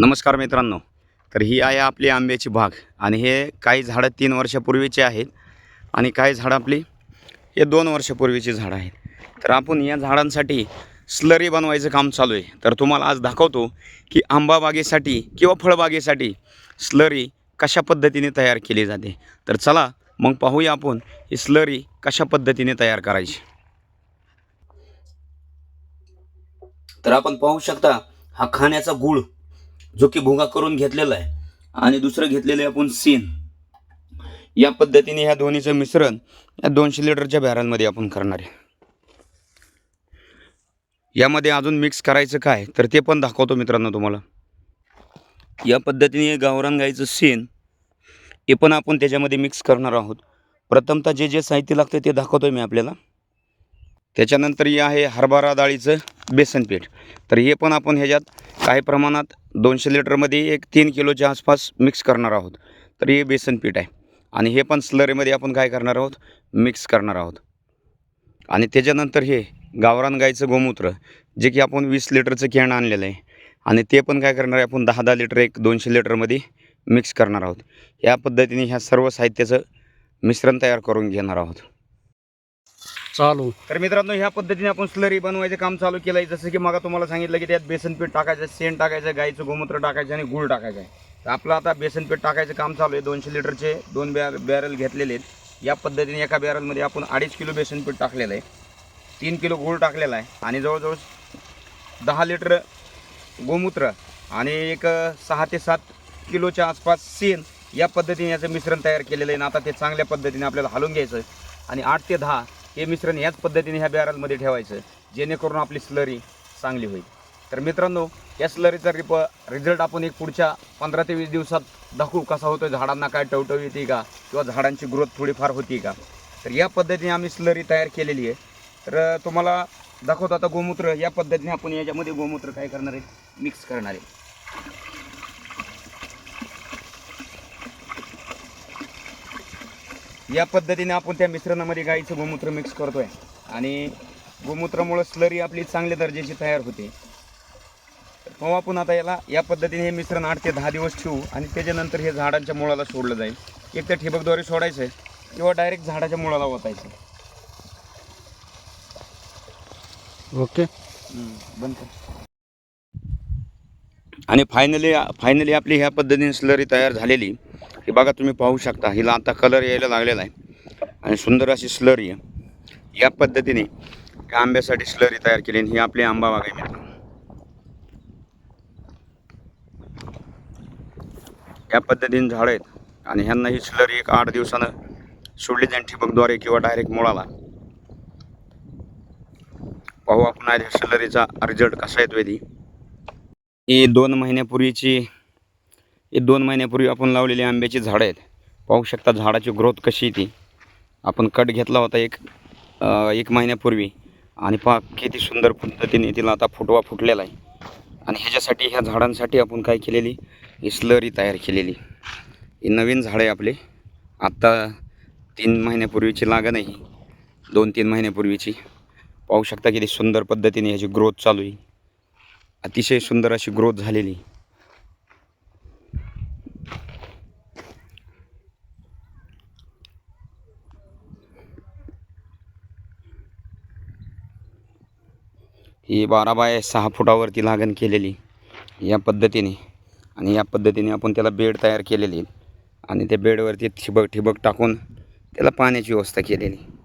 नमस्कार मित्रांनो. तर ही आहे आपली आंब्याची बाग आणि हे काही झाडं तीन वर्षापूर्वीची आहेत आणि काही झाडं आपली हे दोन वर्षापूर्वीची झाडं आहेत. तर आपण या झाडांसाठी स्लरी बनवायचं काम चालू आहे. तर तुम्हाला आज दाखवतो की आंबा बागेसाठी किंवा फळबागेसाठी स्लरी कशा पद्धतीने तयार केली जाते. तर चला मग पाहूया आपण ही स्लरी कशा पद्धतीने तयार करायची. तर आपण पाहू शकता हा खाण्याचा गुळ जो की भुगा करून घेतलेला आहे. आणि दुसरं घेतलेलं आहे आपण सीन. या पद्धतीने ह्या दोन्हीचं मिश्रण या दोनशे लिटरच्या बॅरलमध्ये आपण करणार आहे. यामध्ये अजून मिक्स करायचं काय तर ते पण दाखवतो मित्रांनो तुम्हाला. या पद्धतीने गावरान गाईचं सीन हे पण आपण त्याच्यामध्ये मिक्स करणार आहोत. प्रथमतः जे जे साहित्य लागतं ते दाखवतो मी आपल्याला. त्याच्यानंतर हे आहे हरभरा डाळीचं बेसन पीठ. तर हे पण आपण ह्याच्यात काही प्रमाणात दोनशे लिटरमध्ये एक तीन किलोच्या आसपास मिक्स करणार आहोत. तर हे बेसन पीठ आहे. आणि हे पण स्लरीमध्ये आपण काय करणार आहोत? मिक्स करणार आहोत. आणि त्याच्यानंतर हे गावरान गाईचं गोमूत्र जे की आपण वीस लिटरचं कॅन आणलेलं आहे. आणि ते पण काय करणार आहे? आपण दहा दहा लिटर एक दोनशे लिटरमध्ये मिक्स करणार आहोत. या पद्धतीने ह्या सर्व साहित्याचं मिश्रण तयार करून घेणार आहोत. चालू. तर मित्रांनो ह्या पद्धतीने आपण स्लरी बनवायचं काम चालू केलं आहे जसं की मग तुम्हाला सांगितलं की त्यात बेसन पीठ टाकायचं शेण टाकायचं गाईचं गोमूत्र टाकायचं आणि गुळ टाकायचं आहे. तर आपलं आता बेसन पीठ टाकायचं काम चालू आहे. दोनशे लिटरचे दोन बॅर बॅरल घेतलेले आहेत. या पद्धतीने एका बॅरलमध्ये आपण अडीच किलो बेसन पीठ टाकलेलं आहे. तीन किलो गुळ टाकलेला आहे. आणि जवळजवळ दहा लिटर गोमूत्र आणि एक सहा ते सात किलोच्या आसपास सेन या पद्धतीने याचं मिश्रण तयार केलेलं आहे. आणि आता ते चांगल्या पद्धतीने आपल्याला हलवून घ्यायचं आणि आठ ते दहा हे मिश्रण याच पद्धतीने ह्या बॅरलमध्ये ठेवायचं जेणेकरून आपली स्लरी चांगली होईल. तर मित्रांनो या स्लरीचा रिप रिझल्ट आपण एक पुढच्या पंधरा ते वीस दिवसात दाखवू कसा होतो झाडांना काय टवटव येते का किंवा झाडांची ग्रोथ थोडीफार होती का. तर या पद्धतीने आम्ही स्लरी तयार केलेली आहे. तर तुम्हाला दाखवतो आता गोमूत्र या पद्धतीने आपण याच्यामध्ये गोमूत्र काय करणार आहे मिक्स करणार आहे. या पद्धतीने आपण त्या मिश्रणामध्ये गाईचं गोमूत्र मिक्स करतोय. आणि गोमूत्रामुळं स्लरी आपली चांगल्या दर्जाची तयार होते. पाहू आपण आता याला या पद्धतीने हे मिश्रण आठ ते दहा दिवस ठेवू आणि त्याच्यानंतर हे झाडांच्या मुळाला सोडलं जाईल. एक तर ठिबकद्वारे सोडायचं आहे किंवा डायरेक्ट झाडाच्या मुळाला ओतायचं ओके. बंद आणि फायनली फायनली आपली ह्या पद्धतीने स्लरी तयार झालेली. ही बघा तुम्ही पाहू शकता हिला आता कलर यायला लागलेला आहे. आणि सुंदर अशी स्लरी आहे. या पद्धतीने या आंब्यासाठी स्लरी तयार केली आणि ही आपली आंबा बाग आहे या पद्धतीने झाडं आहेत. आणि ह्यांना ही स्लरी एक आठ दिवसानं सोडली जाईल. ठिबकद्वारे किंवा डायरेक्ट मुळाला. पाहू आपण आहे स्लरीचा रिझल्ट कसा येतोय ती. ही दोन महिन्यापूर्वीची ही दोन महिन्यापूर्वी आपण लावलेली आंब्याची झाडं आहेत. पाहू शकता झाडाची ग्रोथ कशी ती. आपण कट घेतला होता एक एक महिन्यापूर्वी. आणि पहा किती सुंदर पद्धतीने तिला आता फुटवा फुटलेला आहे. आणि ह्याच्यासाठी ह्या झाडांसाठी आपण काय केलेली ही स्लरी तयार केलेली. ही नवीन झाडं आहे आपली. आत्ता तीन महिन्यापूर्वीची लागण आहे दोन तीन महिन्यापूर्वीची. पाहू शकता किती सुंदर पद्धतीने ह्याची ग्रोथ चालू आहे. अतिशय सुंदर अशी ग्रोथ झालेली. ही बारा बाय सहा फुटावरती लागण केलेली या पद्धतीने. आणि या पद्धतीने आपण त्याला बेड तयार केलेली. आणि त्या बेडवरती ठिबक ठिबक टाकून त्याला पाण्याची व्यवस्था केलेली.